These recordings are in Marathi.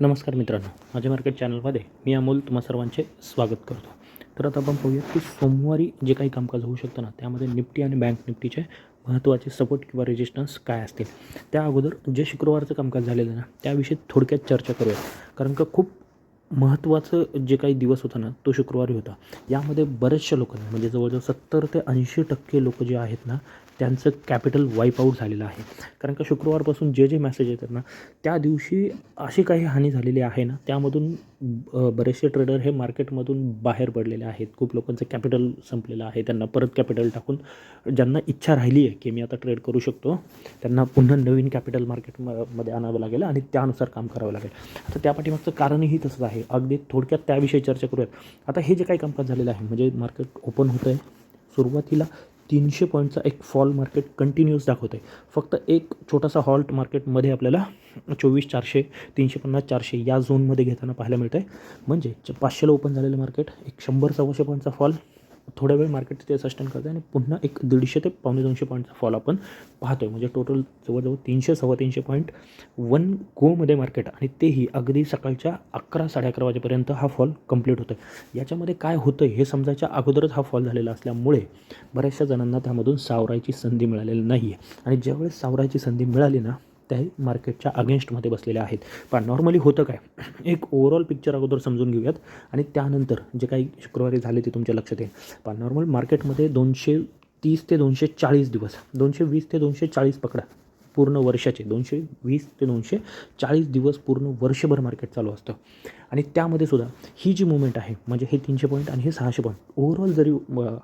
नमस्कार मित्रांनो माझ्या मार्केट चॅनलमध्ये मी अमोल तुम्हा सर्वांचे स्वागत करतो. तर आता आपण पाहूया की सोमवारी जे काही कामकाज होऊ शकतं ना त्यामध्ये निफ्टी आणि बँक निफ्टीचे महत्त्वाचे सपोर्ट किंवा रेजिस्टन्स काय असतील? त्या अगोदर जे शुक्रवारचं कामकाज झालेलं आहे ना त्याविषयी थोडक्यात चर्चा करूया कारण का खूप महत्त्वाचं जे काही दिवस होता ना तो शुक्रवारी होता. यामध्ये बरेचशा लोकांना म्हणजे जवळजवळ सत्तर ते ऐंशी टक्के लोक जे आहेत ना त्यांचं कॅपिटल वाईप आऊट झालेलं आहे. कारण का शुक्रवारपासून जे जे मेसेज येतात ना त्या दिवशी अशी काही हानी झालेली आहे ना त्यामधून बरेचसे ट्रेडर हे मार्केटमधून बाहेर पडलेले आहेत. खूप लोकांचं कॅपिटल संपलेलं आहे. त्यांना परत कॅपिटल टाकून ज्यांना इच्छा राहिली आहे की मी आता ट्रेड करू शकतो त्यांना पुन्हा नवीन कॅपिटल मार्केटमध्ये आणावं लागेल आणि त्यानुसार काम करावं लागेल. आता त्या पाठीमागचं कारणही तसंच आहे. अगदी थोडक्यात त्याविषयी चर्चा करूयात. आता हे जे काही कामकाज झालेलं आहे म्हणजे मार्केट ओपन होतं आहे सुरुवातीला तीनशे पॉईंटचा एक फॉल मार्केट कंटिन्यूअस दाखवत आहे फक्त एक छोटासा हॉल्ट मार्केटमध्ये आपल्याला चोवीस चारशे तीनशे पन्नास चारशे या झोनमध्ये घेताना पाहायला मिळतं आहे म्हणजे च- पाचशेला ओपन झालेलं मार्केट एक शंभर सव्वाशे पॉईंटचा फॉल. थोड्या वेळ मार्केट तिथे सस्टेन करतं आणि पुन्हा एक दीडशे ते पावणे दोनशे पॉईंटचा फॉल आपण पाहतो आहे म्हणजे टोटल जवळजवळ तीनशे सव्वा तीनशे पॉईंट वन गोमध्ये मार्केट आणि तेही अगदी सकाळच्या अकरा साडे अकरा वाजेपर्यंत हा फॉल कंप्लीट होतो आहे याच्यामध्ये काय होतं हे समजायच्या अगोदरच हा फॉल झालेला असल्यामुळे बऱ्याचशा जणांना त्यामधून सावरायची संधी मिळालेली नाही आहे आणि ज्यावेळेस सावरायची संधी मिळाली ना त्या मार्केटच्या अगेन्स्टमध्ये बसलेल्या आहेत. पण नॉर्मली होतं काय? एक ओव्हरऑल पिक्चर अगोदर समजून घेऊयात. आणि त्यानंतर जे काही शुक्रवारी झाले ते तुमच्या लक्षात येईल. पण नॉर्मल मार्केटमध्ये दोनशे तीस ते दोनशे चाळीस दिवस दोनशे वीस ते दोनशे चाळीस पकडा. पूर्ण वर्षाचे दोनशे वीस ते दोनशे चाळीस दिवस पूर्ण वर्षभर मार्केट चालू असतं. आणि त्यामध्ये सुद्धा ही जी मुवमेंट आहे म्हणजे हे तीनशे पॉईंट आणि हे सहाशे पॉईंट ओव्हरऑल जरी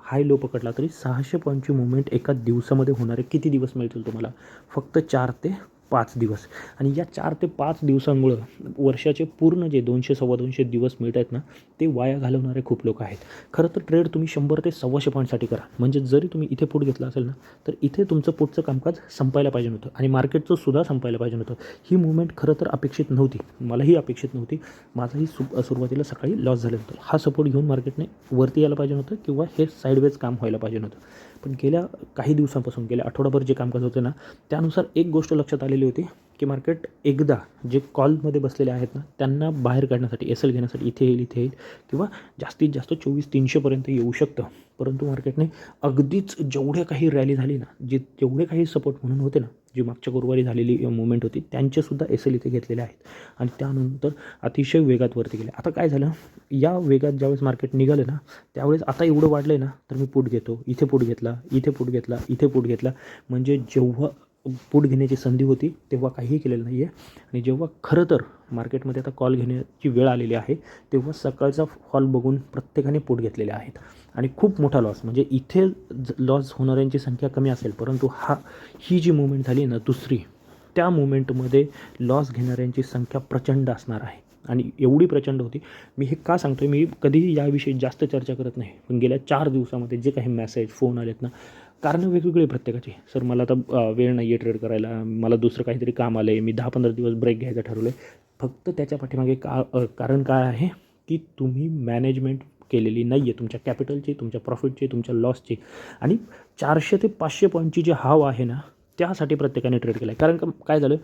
हाय लो पकडला तरी सहाशे पॉईंटची मुवमेंट एका दिवसामध्ये होणारे किती दिवस मिळतील तुम्हाला? फक्त चार ते पाच दिवस. आणि या चार ते पाच दिवसांमुळं वर्षाचे पूर्ण जे दोनशे सव्वा दोनशे दिवस मिळत आहेत ना ते वाया घालवणारे खूप लोक आहेत. खरं तर ट्रेड तुम्ही शंभर ते सव्वाशे पॉईंटसाठी करा. म्हणजे जरी तुम्ही इथे पुट घेतला असेल ना तर इथे तुमचं पुढचं कामकाज संपायला पाहिजे होतं आणि मार्केटचं सुद्धा संपायला पाहिजे होतं ही मुवमेंट खरं तर अपेक्षित नव्हती. मलाही अपेक्षित नव्हती. माझाही सु सुरुवातीला सकाळी लॉस झालं होतं हा सपोर्ट घेऊन मार्केटने वरती यायला पाहिजे होतं किंवा हे साईडवेज काम व्हायला पाहिजे नव्हतं. पण गेल्या काही दिवसांपासून गेल्या आठवडाभर जे कामकाज होते ना त्यानुसार एक गोष्ट लक्षात आलेली होती की मार्केट एकदा जे कॉलमध्ये बसलेले आहेत ना त्यांना बाहेर काढण्यासाठी एस एल घेण्यासाठी इथे येईल इथे येईल किंवा जास्तीत जास्त चोवीस तीनशेपर्यंत येऊ शकतं. परंतु मार्केटने अगदीच जेवढ्या काही रॅली झाली ना जे जेवढे काही सपोर्ट म्हणून होते ना जी मागच्या गुरुवारी झालेली मुवमेंट होती त्यांचेसुद्धा एस एल इथे घेतलेले आहेत. आणि त्यानंतर अतिशय वेगात वरती गेले. आता काय झालं? या वेगात ज्यावेळेस मार्केट निघालं ना त्यावेळेस आता एवढं वाढलं आहे ना तर मी पुट घेतो इथे पुट घेतला इथे पुट घेतला इथे पुट घेतला. म्हणजे जेव्हा पोट घेण्याची संधी होती तेव्हा काहीही केलेलं नाही आहे आणि जेव्हा खरं तर मार्केटमध्ये आता कॉल घेण्याची वेळ आलेली आहे तेव्हा सकाळचा फॉल बघून प्रत्येकाने पोट घेतलेले आहेत. आणि खूप मोठा लॉस म्हणजे इथे लॉस होणाऱ्यांची संख्या कमी असेल परंतु हा ही जी मुवमेंट झाली ना दुसरी त्या मुवमेंटमध्ये लॉस घेणाऱ्यांची संख्या प्रचंड असणार आहे. आणि एवढी प्रचंड होती. मी हे का सांगतो आहे मी कधीही याविषयी जास्त चर्चा करत नाही. पण गेल्या चार दिवसामध्ये जे काही मेसेज फोन आलेत ना कारणं वेगवेगळे प्रत्येकाचे. सर मला आता वेळ नाही आहे ट्रेड करायला. मला दुसरं काहीतरी काम आलं आहे मी दहा पंधरा दिवस ब्रेक घ्यायचं ठरवलं आहे फक्त त्याच्या पाठीमागे का कारण काय आहे की तुम्ही मॅनेजमेंट केलेली नाही आहे तुमच्या कॅपिटलची तुमच्या प्रॉफिटची तुमच्या लॉसची आणि चारशे ते पाचशे पॉईंटची जी हाव आहे ना त्यासाठी प्रत्येकाने ट्रेड केला आहे कारण का काय झालं?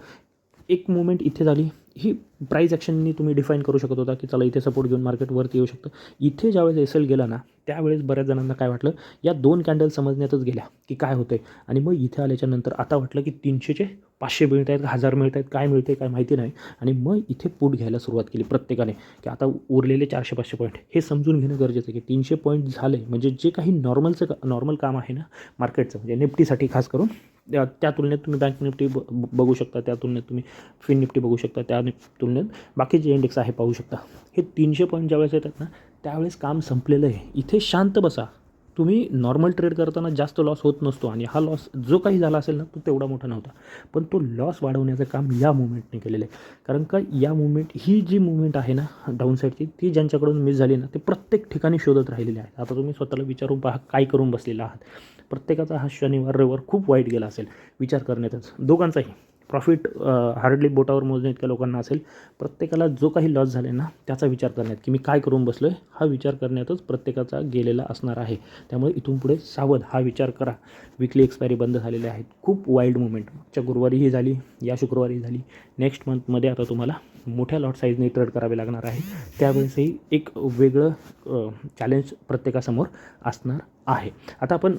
एक मुवमेंट इथे झाली. ही प्राईज ॲक्शननी तुम्ही डिफाईन करू शकत होता की चला इथे सपोर्ट घेऊन मार्केट वरती येऊ शकतं. इथे ज्यावेळेस एस एल गेला ना त्यावेळेस बऱ्याच जणांना काय वाटलं? या दोन कॅन्डल समजण्यातच गेल्या की काय होतं आहे आणि मग इथे आल्याच्यानंतर आता वाटलं की तीनशेचे पाचशे मिळत आहेत हजार मिळत आहेत काय मिळते काय माहिती नाही. आणि मग इथे पूट घ्यायला सुरुवात केली प्रत्येकाने की आता उरलेले चारशे पाचशे पॉईंट हे समजून घेणं गरजेचं आहे की तीनशे पॉईंट झाले म्हणजे जे काही नॉर्मलचं नॉर्मल काम आहे ना मार्केटचं म्हणजे निफ्टीसाठी खास करून त्या तुलनेत तुम्ही बँक निफ्टी ब बघू शकता त्या तुलनेत तुम्ही फिन निफ्टी बघू शकता त्या नि- तुलनेत बाकी जे इंडेक्स आहे पाहू शकता. हे तीनशे पॉईंट ज्यावेळेस येतात ना त्यावेळेस काम संपलेलं आहे. इथे शांत बसा. तुम्ही नॉर्मल ट्रेड करताना जास्त लॉस होत नसतो आणि हा लॉस जो काही झाला असेल ना तो तेवढा मोठा नव्हता. पण तो लॉस वाढवण्याचं काम या मुवमेंटने केलेलं आहे. कारण का या मुवमेंट ही जी मुवमेंट आहे ना डाऊनसाईडची ती ज्यांच्याकडून मिस झाली ना ते प्रत्येक ठिकाणी शोधत राहिलेले आहेत. आता तुम्ही स्वतःला विचारून पहा काय करून बसलेला आहात. प्रत्येकाचा हा शनिवार रविवार खूप वाईट गेला असेल. विचार करण्यातच. दोघांचाही. प्रॉफिट हार्डली बोटावर मोजणे इतक्या लोकांना असेल प्रत्येकाला जो काही लॉस झाले ना त्याचा विचार करण्यात की मी काय करून बसलो आहे हा विचार करण्यातच प्रत्येकाचा गेलेला असणार आहे. त्यामुळे इथून पुढे सावध हा विचार करा. विकली एक्सपायरी बंद झालेले आहेत. खूप वाईल्ड मुवमेंट मागच्या गुरुवारीही झाली या शुक्रवारी झाली. नेक्स्ट मंथमध्ये आता तुम्हाला मोठ्या लॉट साईजने ट्रेड करावे लागणार आहे. त्यावेळेसही एक वेगळं चॅलेंज प्रत्येकासमोर असणार आहे. आता आपण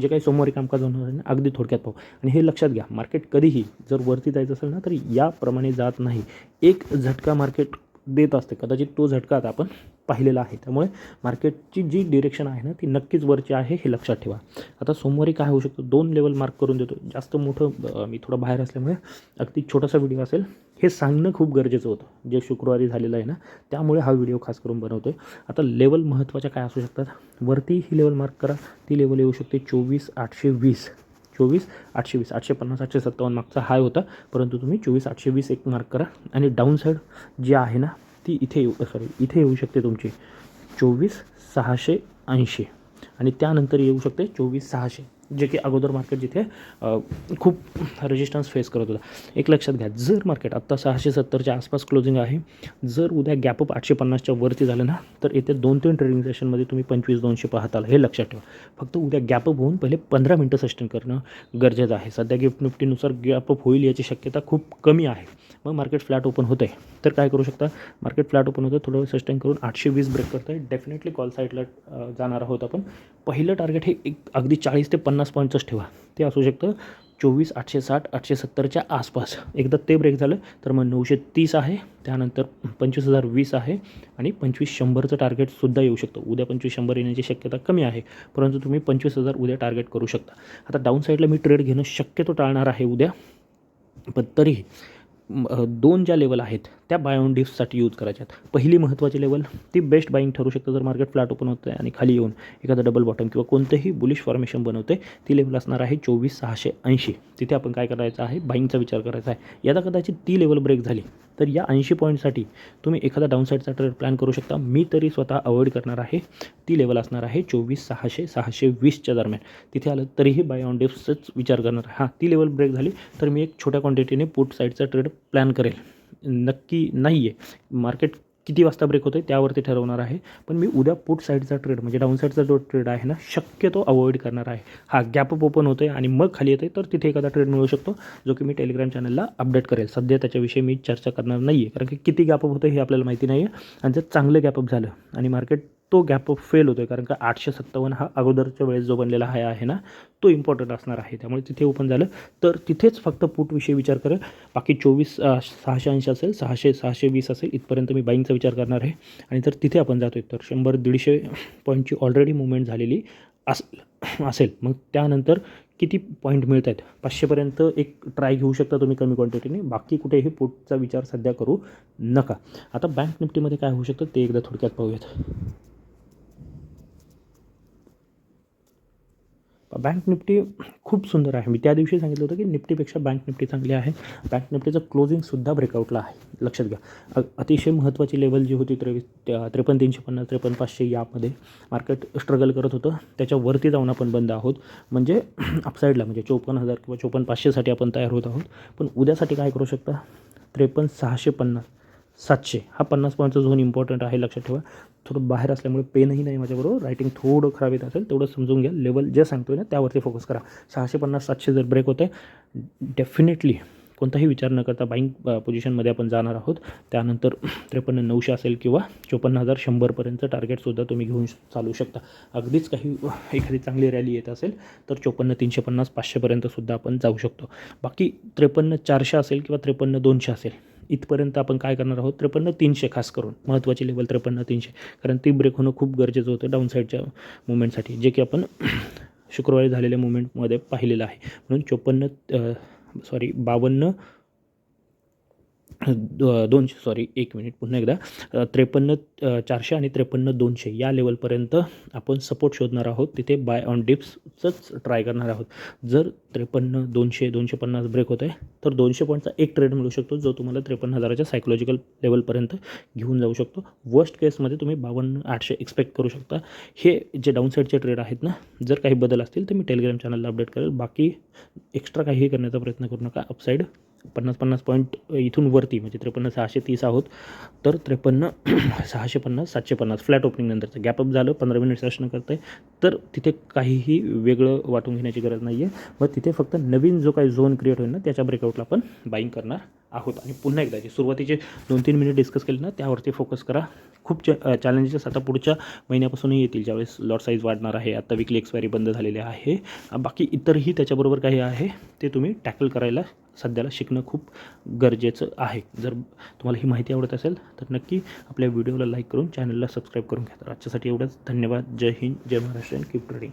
जे काही सोमवारी कामकाज होणार आहे ना अगदी थोडक्यात पाहू. आणि हे लक्षात घ्या मार्केट कधीही जर वरती जायचं असेल ना तर याप्रमाणे जात नाही. एक झटका मार्केट देत असते कदाचित तो झटका आता आपण पाहिलेला आहे. त्यामुळे मार्केटची जी डिरेक्शन आहे ना ती नक्कीच वरची आहे हे लक्षात ठेवा. आता सोमवारी काय होऊ शकतं? दोन लेवल मार्क करून देतो. जास्त मोठं मी थोडं बाहेर असल्यामुळे अगदी छोटासा व्हिडिओ असेल. हे सांगणं खूप गरजेचं होतं. जे शुक्रवारी झालेलं आहे ना त्यामुळे हा व्हिडिओ खास करून बनवतो आहे आता लेवल महत्त्वाच्या काय असू शकतात? वरती ही लेवल मार्क करा. ती लेवल येऊ शकते चोवीस आठशे वीस. चोवीस आठशे वीस. आठशे पन्नास आठशे सत्तावन्न मागचा हाय होता. परंतु तुम्ही चोवीस आठशे वीस एक मार्क करा. आणि डाऊन साईड जी आहे ना ती इथे येऊ सॉरी इथे येऊ शकते तुमची. चोवीस सहाशे ऐंशी. आणि त्यानंतर येऊ शकते चोवीस सहाशे. जे की अगोदर मार्केट जिथे खूप रेजिस्टन्स फेस करत होता. एक लक्षात घ्या जर मार्केट आत्ता सहाशे सत्तरच्या आसपास क्लोजिंग आहे जर उद्या गॅपअप आठशे पन्नासच्या वरती झालं ना तर येत्या दोन तीन ट्रेडिंग सेशनमध्ये तुम्ही पंचवीस दोनशे पाहताल. हे लक्षात ठेवा. फक्त उद्या गॅपअप होऊन पहिले पंधरा मिनटं सस्टेन करणं गरजेचं आहे. सध्या गिफ्ट निफ्टीनुसार गॅपअप होईल याची शक्यता खूप कमी आहे. मग मार्केट फ्लॅट ओपन होतं आहे तर काय करू शकता? मार्केट फ्लॅट ओपन होतं थोडं सस्टेन करून आठशे वीस ब्रेक करतं आहे डेफिनेटली कॉल साईडला जाणार आहोत आपण. पहिलं टार्गेट हे एक अगदी चाळीस ते पन्नास पन्नास पॉईंटचंच ठेवा. ते असू शकतं चोवीस आठशे साठ आठशे सत्तरच्या आसपास. एकदा ते ब्रेक झालं तर मग नऊशे तीस आहे. त्यानंतर पंचवीस हजार वीस आहे आणि पंचवीस शंभरचं टार्गेटसुद्धा येऊ शकतं. उद्या पंचवीस शंभर येण्याची शक्यता कमी आहे परंतु तुम्ही पंचवीस हजार उद्या टार्गेट करू शकता. आता डाऊन साईडला मी ट्रेड घेणं शक्यतो टाळणार आहे उद्या. पण तरीही दोन ज्या लेवल आहेत त्या बायोन डिप्ससाठी यूज करायच्यात. पहिली महत्त्वाची लेवल ती बेस्ट बाईंग ठरू शकतं जर मार्केट फ्लॅट ओपन होतं आहे आणि खाली येऊन एखादा डबल बॉटम किंवा कोणतंही बुलिश फॉर्मेशन बनवते ती लेवल असणार आहे चोवीस सहाशे ऐंशी. तिथे आपण काय करायचं आहे? बाईंगचा विचार करायचा आहे. यदा कदाचित ती लेवल ब्रेक झाली तर या ऐंशी पॉईंटसाठी तुम्ही एखादा डाऊनसाईडचा ट्रेड प्लॅन करू शकता. मी तरी स्वतः अवॉइड करणार आहे. ती लेवल असणार आहे चोवीस सहाशे सहाशे वीसच्या दरम्यान. तिथे आलं तरीही बाय ऑन डिप्सच विचार करणार. हां ती लेवल ब्रेक झाली तर मी एक छोट्या क्वांटिटीने पुट साईडचा ट्रेड प्लॅन करेल. नक्की नाही आहे मार्केट किती वाजता ब्रेक होतं आहे त्यावरती ठरवणार आहे. पण मी उद्या पुट साईडचा ट्रेड म्हणजे डाऊन साईडचा जो ट्रेड आहे ना शक्यतो अवॉइड करणार आहे. हा गॅपअप ओपन होतो आहे आणि मग खाली येते तर तिथे एखादा ट्रेड मिळू शकतो जो की मी टेलिग्राम चॅनलला अपडेट करेल. सध्या त्याच्याविषयी मी चर्चा करणार नाही आहे कारण की किती गॅपअप होतं हे आपल्याला माहिती नाही आहे आणि जर चांगलं गॅपअप झालं आणि मार्केट तो गॅपअप फेल होतो आहे कारण का आठशे सत्तावन्न हा अगोदरच्या वेळेस जो बनलेला हाय आहे ना तो इम्पॉर्टंट असणार आहे. त्यामुळे तिथे ओपन झालं. तर तिथेच फक्त पुटविषयी विचार करेल बाकी चोवीस सहाशे ऐंशी असेल सहाशे सहाशे वीस असेल इथपर्यंत मी बाईंगचा विचार करणार आहे. आणि जर तिथे आपण जातो तर शंभर दीडशे पॉईंटची ऑलरेडी मुवमेंट झालेली असेल असेल. मग त्यानंतर किती पॉईंट मिळत आहेत पाचशेपर्यंत एक ट्राय घेऊ शकता तुम्ही कमी क्वांटिटीने बाकी कुठेही पुटचा विचार सध्या करू नका. आता बँक निफ्टीमध्ये काय होऊ शकतं ते एकदा थोडक्यात पाहूयात. बँक निफ्टी खूप सुंदर आहे. मी त्या दिवशी सांगितलं होतं की निफ्टीपेक्षा बँक निफ्टी चांगली आहे. बँक निफ्टीचं क्लोजिंगसुद्धा ब्रेकआउटला आहे. लक्षात घ्या. अतिशय महत्त्वाची लेवल जी होती त्रेवीस त्रेपन्न तीनशे पन्नास त्रेपन्न पाचशे यामध्ये मार्केट स्ट्रगल करत होतं. त्याच्यावरती जाऊन आपण बंद आहोत. म्हणजे अपसाईडला म्हणजे चोपन्न हजार किंवा चोपन्न पाचशेसाठी आपण तयार होत आहोत. पण उद्यासाठी काय करू शकता? त्रेपन्न सहाशे पन्नास. सातशे. हा पन्नास पॉईंटचा झोन इम्पॉर्टंट आहे लक्षात ठेवा. थोडं बाहेर असल्यामुळे पेनही नाही माझ्याबरोबर. रायटिंग थोडं खराब येत असेल तेवढं समजून घ्या. लेवल जे सांगतो आहे ना त्यावरती फोकस करा. सहाशे पन्नास सातशे जर ब्रेक होते डेफिनेटली कोणताही विचार न करता बाईंग पोझिशनमध्ये आपण जाणार आहोत. त्यानंतर त्रेपन्न नऊशे असेल किंवा चोपन्न हजार शंभरपर्यंत टार्गेटसुद्धा तुम्ही घेऊन चालू शकता. अगदीच काही एखादी चांगली रॅली येत असेल तर चोपन्न तीनशे पन्नास पाचशेपर्यंतसुद्धा आपण जाऊ शकतो. बाकी त्रेपन्न चारशे असेल किंवा त्रेपन्न दोनशे असेल इथपर्यंत आपण काय करणार आहोत? त्रेपन्न तीनशे खास करून. महत्त्वाची लेवल त्रेपन्न तीनशे. कारण ती ब्रेक होणं खूप गरजेचं होतं डाऊन साईडच्या मुवमेंटसाठी जे की आपण शुक्रवारी झालेल्या मुवमेंटमध्ये पाहिलेलं आहे. म्हणून चोपन्न सॉरी बावन्न द- दोनशे सॉरी एक मिनिट पुन्हा एकदा. त्रेपन्न चारशे आणि त्रेपन्न दोनशे या लेवलपर्यंत आपण सपोर्ट शोधणार आहोत. तिथे बाय ऑन डिप्सचंच ट्राय करणार आहोत. जर त्रेपन्न दोनशे दोनशे पन्नास ब्रेक होत आहे तर दोनशे पॉईंटचा एक ट्रेड मिळू शकतो जो तुम्हाला त्रेपन्न हजाराच्या सायकोलॉजिकल लेवलपर्यंत घेऊन जाऊ शकतो. वर्स्ट केसमध्ये तुम्ही बावन्न आठशे एक्सपेक्ट करू शकता. हे जे डाऊनसाईडचे ट्रेड आहेत ना जर काही बदल असतील तर मी टेलिग्राम चॅनलला अपडेट करेल. बाकी एक्स्ट्रा काहीही करण्याचा प्रयत्न करू नका. अपसाईड पन्नास पन्नास पॉईंट इथून वरती म्हणजे त्रेपन्न सहाशे तीस आहोत. तर त्रेपन्न सहाशे पन्नास सातशे पन्नास. फ्लॅट ओपनिंगनंतरचं गॅपअप झालं पंधरा मिनिट सेशन करत आहे तर तिथे काहीही वेगळं वाटून घेण्याची गरज नाही आहे मग तिथे फक्त नवीन जो काही झोन क्रिएट होईल ना त्याच्या ब्रेकआउटला आपण बाईंग करणार आहोत. आणि पुन्हा एकदा जे सुरुवातीचे दोन तीन मिनिट डिस्कस केले ना त्यावरती फोकस करा. खूप च चॅलेंजेस आता पुढच्या महिन्यापासूनही येतील. ज्यावेळेस लॉट साईज वाढणार आहे आता विकली एक्सपायरी बंद झालेली आहे. बाकी इतरही त्याच्याबरोबर काही आहे ते तुम्ही टॅकल करायला सध्याला शिकणं खूप गरजेचं आहे. जर तुम्हाला ही माहिती आवडत असेल तर नक्की आपल्या व्हिडिओला लाईक करून चॅनलला सबस्क्राईब करून घ्या. तर आजच्यासाठी एवढंच. धन्यवाद. जय हिंद. जय महाराष्ट्र. And keep trading